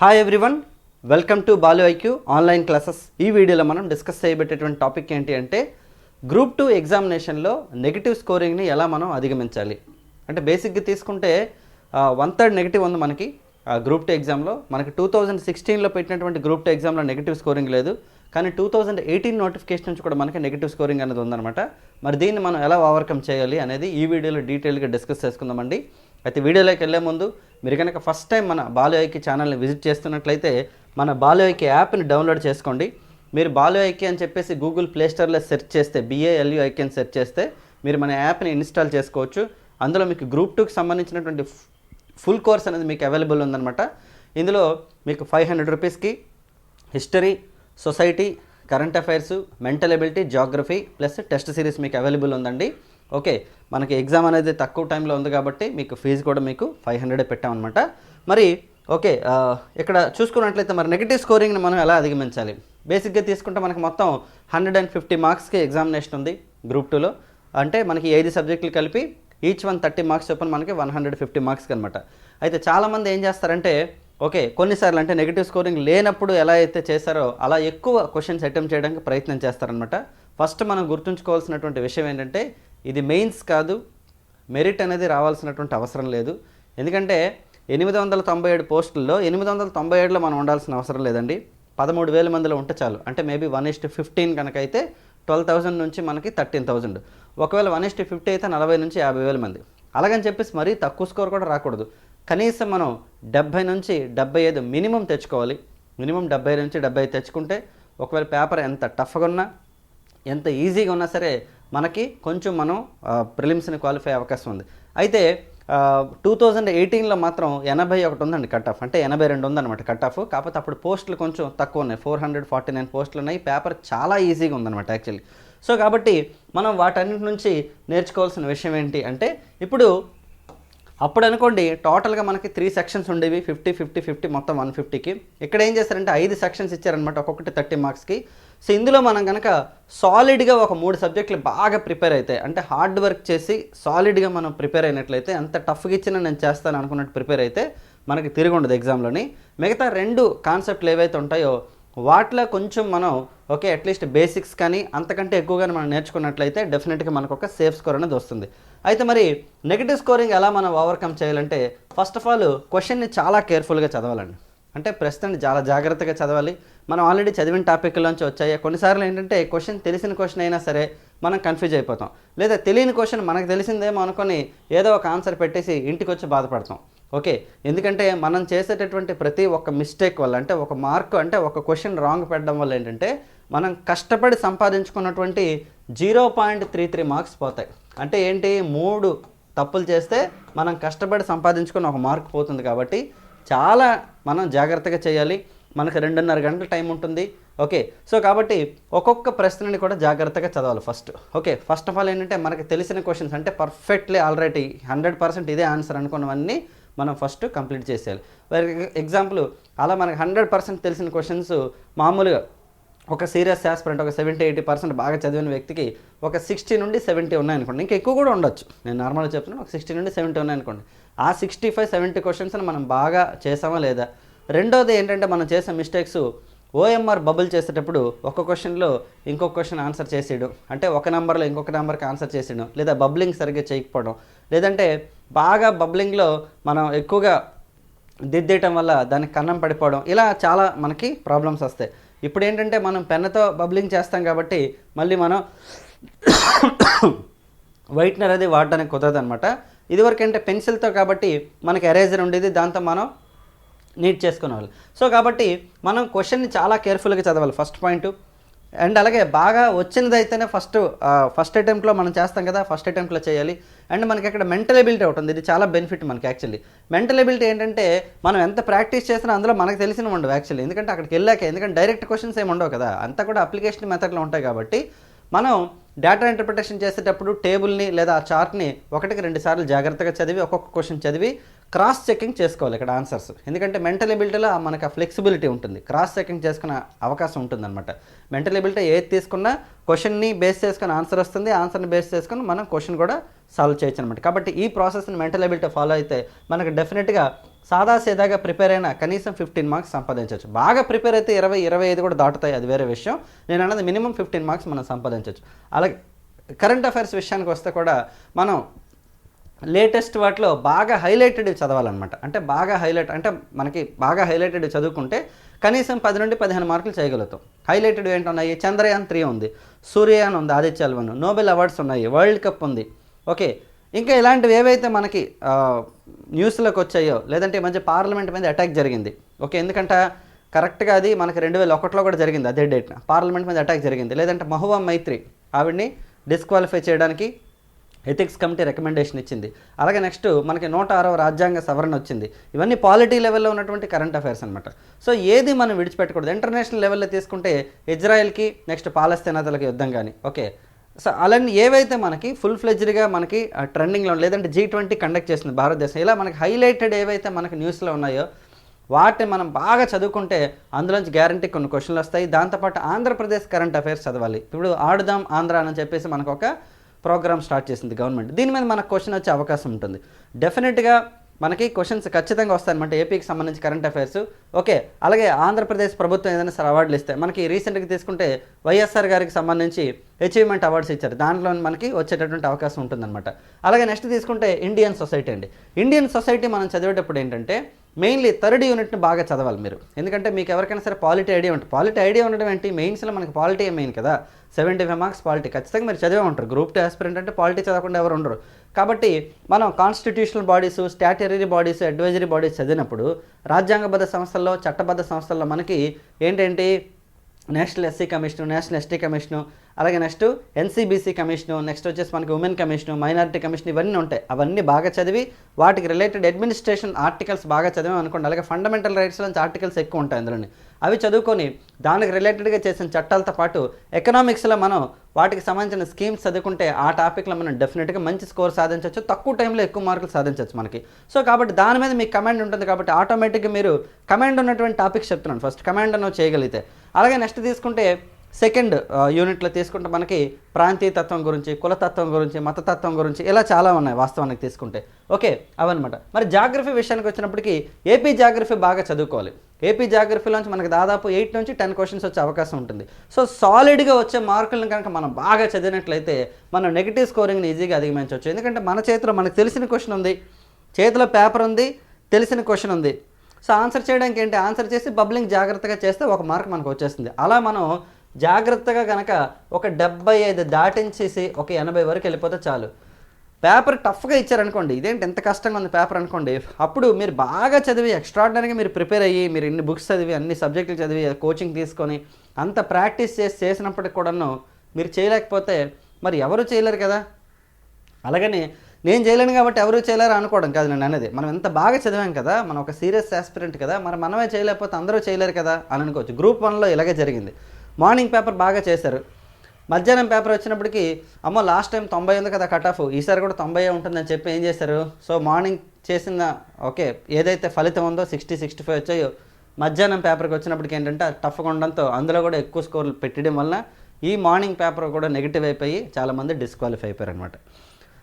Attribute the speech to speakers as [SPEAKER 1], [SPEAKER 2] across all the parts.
[SPEAKER 1] Hi everyone welcome to Balu IQ online classes ఈ వీడియోలో మనం డిస్కస్ చేయబెట్టేటువంటి టాపిక్ ఏంటి అంటే గ్రూప్ టూ ఎగ్జామినేషన్లో నెగిటివ్ స్కోరింగ్ని ఎలా మనం అధిగమించాలి? అంటే బేసిక్గా తీసుకుంటే వన్ థర్డ్ నెగిటివ్ ఉంది మనకి. గ్రూప్ టూ ఎగ్జామ్లో మనకి టూ థౌజండ్ సిక్స్టీన్లో పెట్టినటువంటి గ్రూప్ టూ ఎగ్జామ్లో నెగిటివ్ స్కోరింగ్ లేదు. కానీ టూ థౌజండ్ ఎయిటీన్ నోటిఫికేషన్ నుంచి కూడా మనకి నెగిటివ్ స్కోరింగ్ అనేది ఉందన్నమాట. మరి దీన్ని మనం ఎలా ఓవర్కమ్ చేయాలి అనేది ఈ వీడియోలో డీటెయిల్గా డిస్కస్ చేసుకుందామండి. అయితే వీడియోలోకి వెళ్ళే ముందు మీరు కనుక ఫస్ట్ టైం మన బాలు ఛానల్ని విజిట్ చేస్తున్నట్లయితే మన బాలు యాప్ని డౌన్లోడ్ చేసుకోండి. మీరు బాలు అని చెప్పేసి గూగుల్ ప్లేస్టోర్లో సెర్చ్ చేస్తే బిఏఎల్యూఐకి అని సెర్చ్ చేస్తే మీరు మన యాప్ని ఇన్స్టాల్ చేసుకోవచ్చు. అందులో మీకు గ్రూప్ టూకి సంబంధించినటువంటి ఫుల్ కోర్స్ అనేది మీకు అవైలబుల్ ఉందన్నమాట. ఇందులో మీకు ఫైవ్ హండ్రెడ్ రూపీస్కి history society current affairs mental ability geography plus test series మీకు అవైలబుల్ ఉందండి. ఓకే మనకి ఎగ్జామ్ అనేది తక్కువ టైంలో ఉంది కాబట్టి మీకు ఫీజు కూడా మీకు ఫైవ్ హండ్రెడే పెట్టామన్నమాట. మరి ఓకే ఇక్కడ చూసుకున్నట్లయితే మరి నెగిటివ్ స్కోరింగ్ని మనం ఎలా అధిగమించాలి? బేసిక్గా తీసుకుంటే మనకి మొత్తం హండ్రెడ్ అండ్ ఫిఫ్టీ మార్క్స్కి ఎగ్జామినేషన్ ఉంది గ్రూప్ టూలో అంటే మనకి ఐదు సబ్జెక్టులు కలిపి ఈచ్ వన్ థర్టీ మార్క్స్ చొప్పున మనకి వన్ హండ్రెడ్ ఫిఫ్టీ మార్క్స్కి అనమాట అయితే చాలామంది ఏం చేస్తారంటే ఓకే కొన్నిసార్లు అంటే నెగిటివ్ స్కోరింగ్ లేనప్పుడు ఎలా అయితే చేశారో అలా ఎక్కువ క్వశ్చన్స్ అటెంప్ట్ చేయడానికి ప్రయత్నం చేస్తారనమాట ఫస్ట్ మనం గుర్తుంచుకోవాల్సినటువంటి విషయం ఏంటంటే ఇది మెయిన్స్ కాదు మెరిట్ అనేది రావాల్సినటువంటి అవసరం లేదు. ఎందుకంటే ఎనిమిది వందల తొంభై ఏడు పోస్టుల్లో ఎనిమిది వందల తొంభై ఏడులో మనం ఉండాల్సిన అవసరం లేదండి. పదమూడు వేల మందిలో ఉంటే చాలు. అంటే మేబీ వన్ ఇస్ట్ ఫిఫ్టీన్ కనుక అయితే ట్వెల్వ్ థౌసండ్ నుంచి మనకి థర్టీన్ థౌసండ్. ఒకవేళ వన్ ఇస్ట్ ఫిఫ్టీ అయితే నలభై నుంచి యాభై వేల మంది. అలాగని చెప్పేసి మరీ తక్కువ స్కోర్ కూడా రాకూడదు. కనీసం మనం డెబ్బై నుంచి డెబ్బై ఐదు మినిమం తెచ్చుకోవాలి. మినిమం డెబ్బై నుంచి డెబ్బై ఐదు తెచ్చుకుంటే ఒకవేళ పేపర్ ఎంత టఫ్గా ఉన్నా ఎంత ఈజీగా ఉన్నా సరే మనకి కొంచెం మనం ప్రిలిమ్స్ని క్వాలిఫై అవకాశం ఉంది. అయితే టూ థౌజండ్ ఎయిటీన్లో మాత్రం ఎనభై ఒకటి ఉందండి కట్ ఆఫ్ అంటే ఎనభై రెండు ఉందన్నమాట కట్ ఆఫ్ కాకపోతే అప్పుడు పోస్టులు కొంచెం తక్కువ ఉన్నాయి. ఫోర్ హండ్రెడ్ ఫార్టీ నైన్ పోస్టులు ఉన్నాయి. పేపర్ చాలా ఈజీగా ఉందన్నమాట యాక్చువల్లీ. సో కాబట్టి మనం వాటన్నిటి నుంచి నేర్చుకోవాల్సిన విషయం ఏంటి అంటే ఇప్పుడు అప్పుడు అనుకోండి టోటల్గా మనకి త్రీ సెక్షన్స్ ఉండేవి ఫిఫ్టీ ఫిఫ్టీ ఫిఫ్టీ మొత్తం వన్ ఫిఫ్టీకి ఇక్కడ ఏం చేస్తారంటే ఐదు సెక్షన్స్ ఇచ్చారనమాట ఒక్కొక్కటి థర్టీ మార్క్స్కి సో ఇందులో మనం కనుక సాలిడ్గా ఒక మూడు సబ్జెక్టులు బాగా ప్రిపేర్ అయితే అంటే హార్డ్ వర్క్ చేసి సాలిడ్గా మనం ప్రిపేర్ అయినట్లయితే అంత టఫ్గా ఇచ్చినా నేను చేస్తాను అనుకున్నట్టు ప్రిపేర్ అయితే మనకి తిరిగి ఉండదు ఎగ్జామ్లోని మిగతా రెండు కాన్సెప్ట్లు ఏవైతే ఉంటాయో వాటిలో కొంచెం మనం ఓకే అట్లీస్ట్ బేసిక్స్ కానీ అంతకంటే ఎక్కువగా మనం నేర్చుకున్నట్లయితే డెఫినెట్గా మనకు ఒక సేఫ్ స్కోర్ అనేది వస్తుంది. అయితే మరి నెగిటివ్ స్కోరింగ్ ఎలా మనం ఓవర్కమ్ చేయాలంటే ఫస్ట్ ఆఫ్ ఆల్ క్వశ్చన్ని చాలా కేర్ఫుల్గా చదవాలండి. అంటే ప్రశ్నని చాలా జాగ్రత్తగా చదవాలి. మనం ఆల్రెడీ చదివిన టాపిక్లోంచి వచ్చాయి. కొన్నిసార్లు ఏంటంటే క్వశ్చన్ తెలిసిన క్వశ్చన్ అయినా సరే మనం కన్ఫ్యూజ్ అయిపోతాం. లేదా తెలియని క్వశ్చన్ మనకు తెలిసిందేమో అనుకొని ఏదో ఒక ఆన్సర్ పెట్టేసి ఇంటికి వచ్చి బాధపడతాం. ఓకే ఎందుకంటే మనం చేసేటటువంటి ప్రతి ఒక్క మిస్టేక్ వల్ల అంటే ఒక మార్క్ అంటే ఒక క్వశ్చన్ రాంగ్ పెట్టడం వల్ల ఏంటంటే మనం కష్టపడి సంపాదించుకున్నటువంటి zero point three three marks పోతాయి. అంటే ఏంటి? మూడు తప్పులు చేస్తే మనం కష్టపడి సంపాదించుకున్న ఒక మార్క్ పోతుంది కాబట్టి చాలా మనం జాగ్రత్తగా చేయాలి. మనకు రెండున్నర గంటల టైం ఉంటుంది. ఓకే సో కాబట్టి ఒక్కొక్క ప్రశ్నని కూడా జాగ్రత్తగా చదవాలి first. Okay first of all ఏంటంటే మనకి తెలిసిన క్వశ్చన్స్ అంటే పర్ఫెక్ట్లీ ఆల్రెడీ హండ్రెడ్ పర్సెంట్ ఇదే ఆన్సర్ అనుకున్నవన్నీ మనం ఫస్ట్ కంప్లీట్ చేసేయాలి. ఫర్ ఎగ్జాంపుల్ అలా మనకి హండ్రెడ్ పర్సెంట్ తెలిసిన క్వశ్చన్స్ మామూలుగా ఒక సీరియస్ ఆస్పిరెంట్ ఒక సెవెంటీ ఎయిటీ పర్సెంట్ బాగా చదివిన వ్యక్తికి ఒక సిక్స్టీ నుండి సెవెంటీ ఉన్నాయనుకోండి. ఇంకా ఎక్కువ కూడా ఉండొచ్చు. నేను నార్మల్గా చెప్తున్నాను ఒక సిక్స్టీ నుండి సెవెంటీ ఉన్నాయనుకోండి. ఆ సిక్స్టీ ఫైవ్ సెవెంటీ క్వశ్చన్స్ని మనం బాగా చేసామా లేదా? రెండోది ఏంటంటే మనం చేసే మిస్టేక్స్ ఓఎంఆర్ బబుల్ చేసేటప్పుడు ఒక క్వశ్చన్లో ఇంకొక క్వశ్చన్ ఆన్సర్ చేసేయడం అంటే ఒక నెంబర్లో ఇంకొక నెంబర్కి ఆన్సర్ చేసేయడం లేదా బబ్లింగ్ సరిగ్గా చేయకపోవడం. లేదంటే బాగా బబ్లింగ్లో మనం ఎక్కువగా దిద్దేయటం వల్ల దానికి కన్నం పడిపోవడం. ఇలా చాలా మనకి ప్రాబ్లమ్స్ వస్తాయి. ఇప్పుడు ఏంటంటే మనం పెన్నుతో బబ్లింగ్ చేస్తాం కాబట్టి మళ్ళీ మనం వైట్నర్ అది వాడడానికి కుదరదు అనమాట ఇదివరకు అంటే పెన్సిల్తో కాబట్టి మనకి ఎరేజర్ ఉండేది. దాంతో మనం నీట్ చేసుకునేవాళ్ళు. సో కాబట్టి మనం క్వశ్చన్ని చాలా కేర్ఫుల్గా చదవాలి ఫస్ట్ పాయింట్. అండ్ అలాగే బాగా వచ్చినది అయితేనే ఫస్ట్ ఫస్ట్ అటెంప్ట్లో మనం చేస్తాం కదా ఫస్ట్ అటెంప్ట్లో చేయాలి. అండ్ మనకి అక్కడ మెంటల్ ఎబిలిటీ ఉంటుంది ఇది చాలా బెనిఫిట్ మనకి యాక్చువల్లీ. మెంటల్ ఎబిలిటీ ఏంటంటే మనం ఎంత ప్రాక్టీస్ చేసినా అందులో మనకు తెలిసిన ఉండవు యాక్చువల్లీ. ఎందుకంటే అక్కడికి వెళ్ళాక ఎందుకంటే డైరెక్ట్ క్వశ్చన్స్ ఏమి ఉండవు కదా. అంతా కూడా అప్లికేషన్ మెథడ్లో ఉంటాయి కాబట్టి మనం డేటా ఇంటర్ప్రిటేషన్ చేసేటప్పుడు టేబుల్ని లేదా ఆ చార్ట్ని ఒకటికి రెండు సార్లు జాగ్రత్తగా చదివి ఒక్కొక్క క్వశ్చన్ చదివి క్రాస్ చెకింగ్ చేసుకోవాలి ఇక్కడ ఆన్సర్స్ ఎందుకంటే మెంటల్ ఎబిలిటీలో మనకు ఆ ఫ్లెక్సిబిలిటీ ఉంటుంది. క్రాస్ చెకింగ్ చేసుకునే అవకాశం ఉంటుందన్నమాట. మెంటల్ ఎబిలిటీ ఏది తీసుకున్నా క్వశ్చన్ని బేస్ చేసుకుని ఆన్సర్ వస్తుంది. ఆన్సర్ని బేస్ చేసుకుని మనం క్వశ్చన్ కూడా సాల్వ్ చేయొచ్చు అనమాట కాబట్టి ఈ ప్రాసెస్ని మెంటల్ ఎబిలిటీ ఫాలో అయితే మనకు డెఫినెట్గా సాదా సీదాగా ప్రిపేర్ అయినా కనీసం ఫిఫ్టీన్ మార్క్స్ సంపాదించవచ్చు బాగా ప్రిపేర్ అయితే ఇరవై ఇరవై ఐదు కూడా దాటుతాయి అది వేరే విషయం. నేను అన్నది మినిమం ఫిఫ్టీన్ మార్క్స్ మనం సంపాదించవచ్చు అలాగే కరెంట్ అఫైర్స్ విషయానికి వస్తే కూడా మనం లేటెస్ట్ వాటిలో బాగా హైలైటెడ్ చదవాలన్నమాట. అంటే బాగా హైలైట్ అంటే మనకి బాగా హైలైటెడ్ చదువుకుంటే కనీసం పది నుండి పదిహేను మార్కులు చేయగలుగుతాం. హైలైటెడ్ ఏంటున్నాయి? చంద్రయాన్ త్రీ ఉంది సూర్యయాన్ ఉంది ఆదిత్య నోబెల్ అవార్డ్స్ ఉన్నాయి వరల్డ్ కప్ ఉంది. ఓకే ఇంకా ఇలాంటివి ఏవైతే మనకి న్యూస్లోకి వచ్చాయో లేదంటే మంచి మధ్య పార్లమెంట్ మీద అటాక్ జరిగింది. ఓకే ఎందుకంటే కరెక్ట్గా అది మనకి రెండు వేల ఒకటిలో కూడా జరిగింది అదే డేట్న. పార్లమెంట్ మీద అటాక్ జరిగింది. లేదంటే మహువా మైత్రి ఆవిడ్ని డిస్క్వాలిఫై చేయడానికి ఎథిక్స్ కమిటీ రికమెండేషన్ ఇచ్చింది. అలాగే నెక్స్ట్ మనకి నూట ఆరవ రాజ్యాంగ సవరణ వచ్చింది. ఇవన్నీ పాలిటీ లెవెల్లో ఉన్నటువంటి కరెంట్ అఫైర్స్ అనమాట సో ఏది మనం విడిచిపెట్టకూడదు. ఇంటర్నేషనల్ లెవెల్లో తీసుకుంటే ఇజ్రాయెల్కి నెక్స్ట్ పాలస్తీనాతలకి యుద్ధం కానీ ఓకే సో అలాంటి ఏవైతే మనకి ఫుల్ ఫ్లెజ్డ్గా మనకి ట్రెండింగ్లో లేదంటే జీ ట్వంటీ కండక్ట్ చేసింది భారతదేశం ఇలా మనకి హైలైటెడ్ ఏవైతే మనకి న్యూస్లో ఉన్నాయో వాటిని మనం బాగా చదువుకుంటే అందులోంచి గ్యారంటీ కొన్ని క్వశ్చన్లు వస్తాయి. దాంతోపాటు ఆంధ్రప్రదేశ్ కరెంట్ అఫైర్స్ చదవాలి. ఇప్పుడు ఆడుదాం ఆంధ్ర అని చెప్పేసి మనకు ఒక ప్రోగ్రామ్ స్టార్ట్ చేసింది గవర్నమెంట్ దీని మీద మనకు క్వశ్చన్ వచ్చే అవకాశం ఉంటుంది. డెఫినెట్గా మనకి క్వశ్చన్స్ ఖచ్చితంగా వస్తాయన్నమాట ఏపీకి సంబంధించి కరెంట్ అఫైర్స్ ఓకే అలాగే ఆంధ్రప్రదేశ్ ప్రభుత్వం ఏదైనా సరే అవార్డులు ఇస్తే మనకి రీసెంట్గా తీసుకుంటే వైఎస్ఆర్ గారికి సంబంధించి అచీవ్మెంట్ అవార్డ్స్ ఇచ్చారు. దాంట్లో మనకి వచ్చేటటువంటి అవకాశం ఉంటుందన్నమాట. అలాగే నెక్స్ట్ తీసుకుంటే ఇండియన్ సొసైటీ అండి. ఇండియన్ సొసైటీ మనం చదివేటప్పుడు ఏంటంటే మెయిన్లీ థర్డ్ యూనిట్ని బాగా చదవాలి మీరు. ఎందుకంటే మీకు ఎవరికైనా సరే పాలిటీ ఐడియా ఉంటుంది పాలిటీ ఐడియా ఉండడం ఏంటి? మెయిన్స్లో మనకి పాలిటీ మెయిన్ కదా. సెవెంటీ ఫైవ్ మార్క్స్ పాలిటీ ఖచ్చితంగా మీరు చదివే ఉంటారు. గ్రూప్ టూ ఆస్పిరెంట్ అంటే పాలిటీ చదవకుండా ఎవరు ఉండరు. కాబట్టి మనం constitutional bodies statutory bodies advisory bodies చదివినప్పుడు రాజ్యాంగబద్ధ సంస్థల్లో చట్టబద్ధ సంస్థల్లో మనకి ఏంటంటే national SC commission national ST commission అలాగే నెక్స్ట్ ఎన్సీబీసీ కమిషను నెక్స్ట్ వచ్చేసి మనకి ఉమెన్ కమిషను మైనారిటీ కమిషన్ ఇవన్నీ ఉంటాయి. అవన్నీ బాగా చదివి వాటికి రిలేటెడ్ అడ్మినిస్ట్రేషన్ ఆర్టికల్స్ బాగా చదివాం అనుకోండి. అలాగే ఫండమెంటల్ రైట్స్ నుంచి ఆర్టికల్స్ ఎక్కువ ఉంటాయి అందులోని అవి చదువుకొని దానికి రిలేటెడ్గా చేసిన చట్టాలతో పాటు ఎకనామిక్స్లో మనం వాటికి సంబంధించిన స్కీమ్స్ చదువుకుంటే ఆ టాపిక్లో మనం డెఫినెట్గా మంచి స్కోర్ సాధించవచ్చు తక్కువ టైంలో ఎక్కువ మార్కులు సాధించవచ్చు మనకి. సో కాబట్టి దాని మీద మీకు కమాండ్ ఉంటుంది కాబట్టి ఆటోమేటిక్గా మీరు కమాండ్ ఉన్నటువంటి టాపిక్స్ చెప్తున్నాను. ఫస్ట్ కమాండ్ అన్నో చేయగలిగితే. అలాగే నెక్స్ట్ తీసుకుంటే సెకండ్ యూనిట్లో తీసుకుంటే మనకి ప్రాంతీయ తత్వం గురించి కులతత్వం గురించి మతతత్వం గురించి ఇలా చాలా ఉన్నాయి వాస్తవానికి తీసుకుంటే. ఓకే అవన్నమాట. మరి జాగ్రఫీ విషయానికి వచ్చినప్పటికీ ఏపీ జాగ్రఫీ బాగా చదువుకోవాలి. ఏపీ జాగ్రఫీలోంచి మనకి దాదాపు ఎయిట్ నుంచి టెన్ క్వశ్చన్స్ వచ్చే అవకాశం ఉంటుంది. సో సాలిడ్గా వచ్చే మార్కులను కనుక మనం బాగా చదివినట్లయితే మనం నెగిటివ్ స్కోరింగ్ని ఈజీగా అధిగమించవచ్చు. ఎందుకంటే మన చేతిలో మనకు తెలిసిన క్వశ్చన్ ఉంది చేతిలో పేపర్ ఉంది తెలిసిన క్వశ్చన్ ఉంది. సో ఆన్సర్ చేయడానికి ఏంటి? ఆన్సర్ చేసి బబ్లింగ్ జాగ్రత్తగా చేస్తే ఒక మార్క్ మనకు వచ్చేస్తుంది. అలా మనం జాగ్రత్తగా కనుక ఒక డెబ్బై ఐదు దాటించేసి ఒక ఎనభై వరకు వెళ్ళిపోతే చాలు. పేపర్ టఫ్గా ఇచ్చారనుకోండి ఇదేంటి ఎంత కష్టంగా ఉంది పేపర్ అనుకోండి అప్పుడు మీరు బాగా చదివి ఎక్స్ట్రాడినరీగా మీరు ప్రిపేర్ అయ్యి మీరు ఇన్ని బుక్స్ చదివి అన్ని సబ్జెక్టులు చదివి కోచింగ్ తీసుకొని అంత ప్రాక్టీస్ చేసి చేసినప్పటికి కూడాను మీరు చేయలేకపోతే మరి ఎవరు చేయలేరు కదా? అలాగని నేను చేయలేను కాబట్టి ఎవరు చేయలేరు అనుకోవడం కాదు నేను అనేది. మనం ఎంత బాగా చదివాం కదా మనం ఒక సీరియస్ ఆస్పిరెంట్ కదా మరి మనమే చేయలేకపోతే అందరూ చేయలేరు కదా అని అనుకోవచ్చు. గ్రూప్ వన్లో ఇలాగే జరిగింది. మార్నింగ్ పేపర్ బాగా చేశారు. మధ్యాహ్నం పేపర్ వచ్చినప్పటికి అమ్మో లాస్ట్ టైం తొంభై ఉంది కదా కట్ ఆఫ్ ఈసారి కూడా తొంభై ఉంటుందని చెప్పి ఏం చేశారు? సో మార్నింగ్ చేసిన ఓకే ఏదైతే ఫలితం ఉందో సిక్స్టీ సిక్స్టీ ఫైవ్ వచ్చాయో మధ్యాహ్నం పేపర్కి వచ్చినప్పటికి ఏంటంటే టఫ్గా ఉండడంతో అందులో కూడా ఎక్కువ స్కోర్లు పెట్టడం వల్ల ఈ మార్నింగ్ పేపర్ కూడా నెగిటివ్ అయిపోయి చాలామంది డిస్క్వాలిఫై అయిపోయారు అనమాట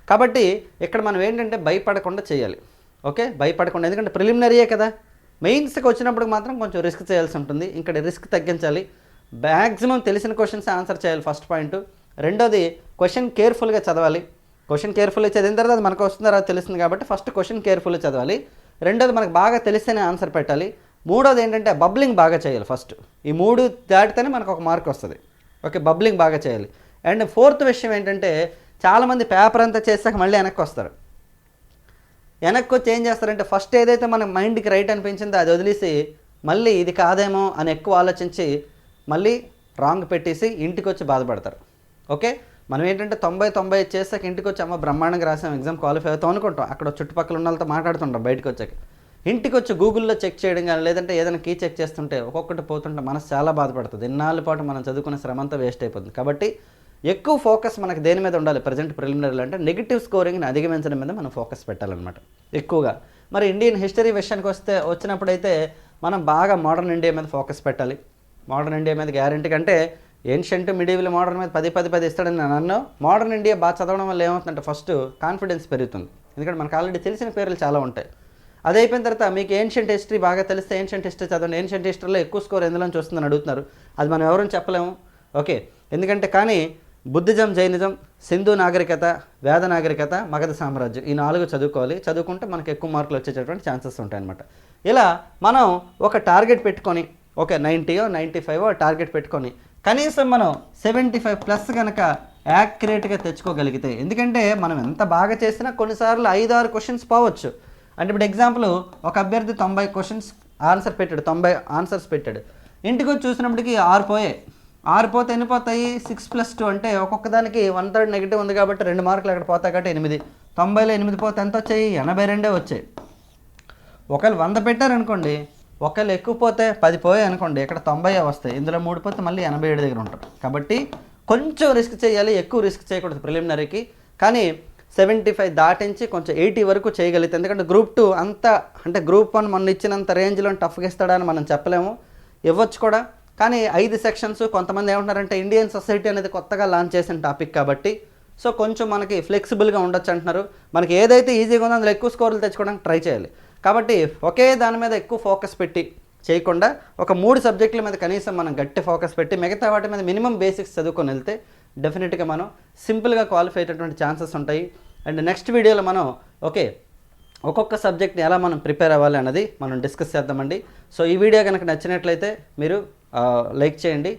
[SPEAKER 1] కాబట్టి ఇక్కడ మనం ఏంటంటే భయపడకుండా చేయాలి. ఓకే? భయపడకుండా. ఎందుకంటే ప్రిలిమినరీయే కదా. మెయిన్స్కి వచ్చినప్పుడు మాత్రం కొంచెం రిస్క్ చేయాల్సి ఉంటుంది. ఇక్కడ రిస్క్ తగ్గించాలి. మ్యాక్సిమం తెలిసిన క్వశ్చన్స్ ఆన్సర్ చేయాలి ఫస్ట్ పాయింట్. రెండోది క్వశ్చన్ కేర్ఫుల్గా చదవాలి. క్వశ్చన్ కేర్ఫుల్గా చదివిన తర్వాత అది మనకు వస్తుందో తెలుస్తుంది కాబట్టి ఫస్ట్ క్వశ్చన్ కేర్ఫుల్గా చదవాలి. రెండోది మనకు బాగా తెలిస్తేనే ఆన్సర్ పెట్టాలి. మూడోది ఏంటంటే బబ్లింగ్ బాగా చేయాలి ఫస్ట్. ఈ మూడు దాటితేనే మనకు ఒక మార్క్ వస్తుంది. ఓకే? బబ్లింగ్ బాగా చేయాలి. అండ్ ఫోర్త్ విషయం ఏంటంటే చాలామంది పేపర్ అంతా చేసాక మళ్ళీ వెనక్కి వస్తారు. వెనక్కి వచ్చి ఏం చేస్తారంటే ఫస్ట్ ఏదైతే మన మైండ్కి రైట్ అనిపించిందో అది వదిలేసి మళ్ళీ ఇది కాదేమో అని ఎక్కువ ఆలోచించి మళ్ళీ రాంగ్ పెట్టేసి ఇంటికి వచ్చి బాధపడతారు. ఓకే? మనం ఏంటంటే తొంభై తొంభై చేసాక ఇంటికి వచ్చి అమ్మ బ్రహ్మాండంగా రాసాం ఎగ్జామ్ క్వాలిఫై అవుతాం అనుకుంటాం. అక్కడ చుట్టుపక్కల ఉన్న వాళ్ళతో మాట్లాడుతుంటాం బయటకు వచ్చాక. ఇంటికి వచ్చి గూగుల్లో చెక్ చేయడం కానీ లేదంటే ఏదైనా కీ చెక్ చేస్తుంటే ఒక్కొక్కటి పోతుంటే మనసు చాలా బాధపడుతుంది. ఇన్నాళ్ళ పాటు మనం చదువుకునే శ్రమ అంతా వేస్ట్ అయిపోతుంది. కాబట్టి ఎక్కువ ఫోకస్ మనకి దేని మీద ఉండాలి? ప్రజెంట్ ప్రిలిమినరీలు అంటే నెగిటివ్ స్కోరింగ్ని అధిగమించడం మీద మనం ఫోకస్ పెట్టాలన్నమాట. ఎక్కువగా. మరి ఇండియన్ హిస్టరీ విషయానికి వస్తే వచ్చినప్పుడైతే మనం బాగా మోడర్న్ ఇండియా మీద ఫోకస్ పెట్టాలి. మోడర్న్ ఇండియా మీద గ్యారంటీ కంటే ఏన్షియంట్ మిడివిల్ మోడర్న్ మీద పది పది పది ఇస్తాడని నేను అన్నాను. మోడర్న్ ఇండియా బాగా చదవడం వల్ల ఏమవుతుందంటే ఫస్ట్ కాన్ఫిడెన్స్ పెరుగుతుంది. ఎందుకంటే మనకు ఆల్రెడీ తెలిసిన పేర్లు చాలా ఉంటాయి. అది అయిపోయిన తర్వాత మీకు ఏన్షియంట్ హిస్టరీ బాగా తెలిస్తే ఏన్షియంట్ హిస్టరీ చదవండి. ఏన్షియంట్ హిస్టరీలో ఎక్కువ స్కోర్ ఎందులో చూస్తుందని అడుగుతున్నారు. అది మనం ఎవరూ చెప్పలేము? ఓకే. ఎందుకంటే కానీ బుద్ధిజం జైనిజం సింధు నాగరికత వేద నాగరికత మగధ సామ్రాజ్యం ఈ నాలుగు చదువుకోవాలి. చదువుకుంటే మనకు ఎక్కువ మార్కులు వచ్చేటటువంటి ఛాన్సెస్ ఉంటాయన్నమాట. ఇలా మనం ఒక టార్గెట్ పెట్టుకొని ఓకే నైంటీయో నైంటీ ఫైవ్ టార్గెట్ పెట్టుకొని కనీసం మనం సెవెంటీ ఫైవ్ ప్లస్ కనుక యాక్యురేట్గా తెచ్చుకోగలిగితే ఎందుకంటే మనం ఎంత బాగా చేసినా కొన్నిసార్లు ఐదు ఆరు క్వశ్చన్స్ పోవచ్చు. అంటే ఇప్పుడు ఎగ్జాంపుల్ ఒక అభ్యర్థి తొంభై క్వశ్చన్స్ ఆన్సర్ పెట్టాడు తొంభై ఆన్సర్స్ పెట్టాడు. ఇంటికి వచ్చి చూసినప్పటికీ ఆరు పోయాయి ఆరు పోతే ఎన్ని పోతాయి? సిక్స్ ప్లస్ టూ అంటే ఒక్కొక్క దానికి వన్ థర్డ్ నెగిటివ్ ఉంది కాబట్టి రెండు మార్కులు అక్కడ పోతాయి కాబట్టి ఎనిమిది. తొంభైలో ఎనిమిది పోతే ఎంత వచ్చాయి? ఎనభై రెండే వచ్చాయి. ఒకవేళ వంద పెట్టారనుకోండి ఒకవేళ ఎక్కువ పోతే పది పోయాయి అనుకోండి ఇక్కడ తొంభై వస్తాయి. ఇందులో మూడు పోతే మళ్ళీ ఎనభై ఏడు దగ్గర ఉంటారు. కాబట్టి కొంచెం రిస్క్ చేయాలి ఎక్కువ రిస్క్ చేయకూడదు ప్రిలిమినరీకి కానీ సెవెంటీ ఫైవ్ దాటించి కొంచెం ఎయిటీ వరకు చేయగలిగితే ఎందుకంటే గ్రూప్ టూ అంత అంటే గ్రూప్ వన్ మొన్న ఇచ్చినంత రేంజ్లో టఫ్గా ఇస్తాడని మనం చెప్పలేము. ఇవ్వచ్చు కూడా. కానీ ఐదు సెక్షన్స్ కొంతమంది ఏమంటున్నారంటే ఇండియన్ సొసైటీ అనేది కొత్తగా లాంచ్ చేసిన టాపిక్ కాబట్టి సో కొంచెం మనకి ఫ్లెక్సిబుల్గా ఉండొచ్చు అంటున్నారు. మనకి ఏదైతే ఈజీగా ఉందో అందులో ఎక్కువ స్కోర్లు తెచ్చుకోవడానికి ట్రై చేయాలి. కాబట్టి ఒకే దాని మీద ఎక్కువ ఫోకస్ పెట్టి చేయకుండా ఒక మూడు సబ్జెక్టుల మీద కనీసం మనం గట్టి ఫోకస్ పెట్టి మిగతా వాటి మీద మినిమం బేసిక్స్ చదువుకొని వెళ్తే డెఫినెట్గా మనం సింపుల్గా క్వాలిఫై అయ్యేటటువంటి ఛాన్సెస్ ఉంటాయి. అండ్ నెక్స్ట్ వీడియోలో మనం ఓకే ఒక్కొక్క సబ్జెక్ట్ని ఎలా మనం ప్రిపేర్ అవ్వాలి అన్నది మనం డిస్కస్ చేద్దామండి. సో ఈ వీడియో కనుక నచ్చినట్లయితే మీరు లైక్ చేయండి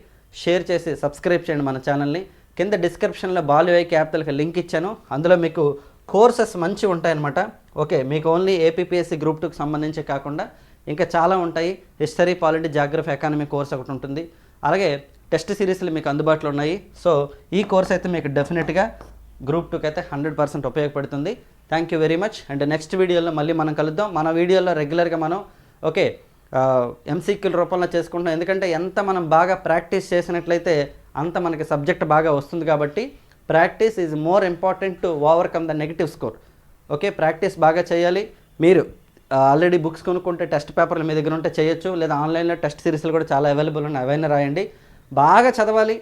[SPEAKER 1] షేర్ చేసి సబ్స్క్రైబ్ చేయండి మన ఛానల్ని. కింద డిస్క్రిప్షన్లో బాలువై క్యాపిటల్కి లింక్ ఇచ్చాను. అందులో మీకు కోర్సెస్ మంచి ఉంటాయన్నమాట. ఓకే మీకు ఓన్లీ ఏపీపీఎస్సీ గ్రూప్ టూకి సంబంధించి కాకుండా ఇంకా చాలా ఉంటాయి. History polity geography economy course ఒకటి ఉంటుంది. అలాగే టెస్ట్ సిరీస్లు మీకు అందుబాటులో ఉన్నాయి. సో ఈ కోర్స్ అయితే మీకు డెఫినెట్గా గ్రూప్ టూకి అయితే హండ్రెడ్ పర్సెంట్ ఉపయోగపడుతుంది. Thank you very much and next వీడియోలో మళ్ళీ మనం కలుద్దాం. మన వీడియోలో రెగ్యులర్గా మనం ఓకే ఎంసీక్యూల రూపంలో చేసుకుంటున్నాం. ఎందుకంటే ఎంత మనం బాగా ప్రాక్టీస్ చేసినట్లయితే అంత మనకి సబ్జెక్ట్ బాగా వస్తుంది కాబట్టి practice is more important to overcome the negative score. Okay practice బాగా చేయాలి. మీరు ఆల్రెడీ బుక్స్ కొనుక్కుంటే టెస్ట్ పేపర్లు మీ దగ్గర ఉంటే చేయొచ్చు. లేదా ఆన్లైన్లో టెస్ట్ సిరీస్లు కూడా చాలా అవైలబుల్ ఉన్నాయి. అవన్నీ రాయండి. బాగా చదవాలి.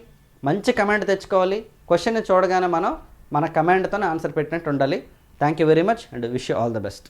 [SPEAKER 1] మంచి కమాండ్ తెచ్చుకోవాలి. క్వశ్చన్ చూడగానే మనం మన కమాండ్తోనే ఆన్సర్ పెట్టినట్టు ఉండాలి. Thank you very much and wish you all the best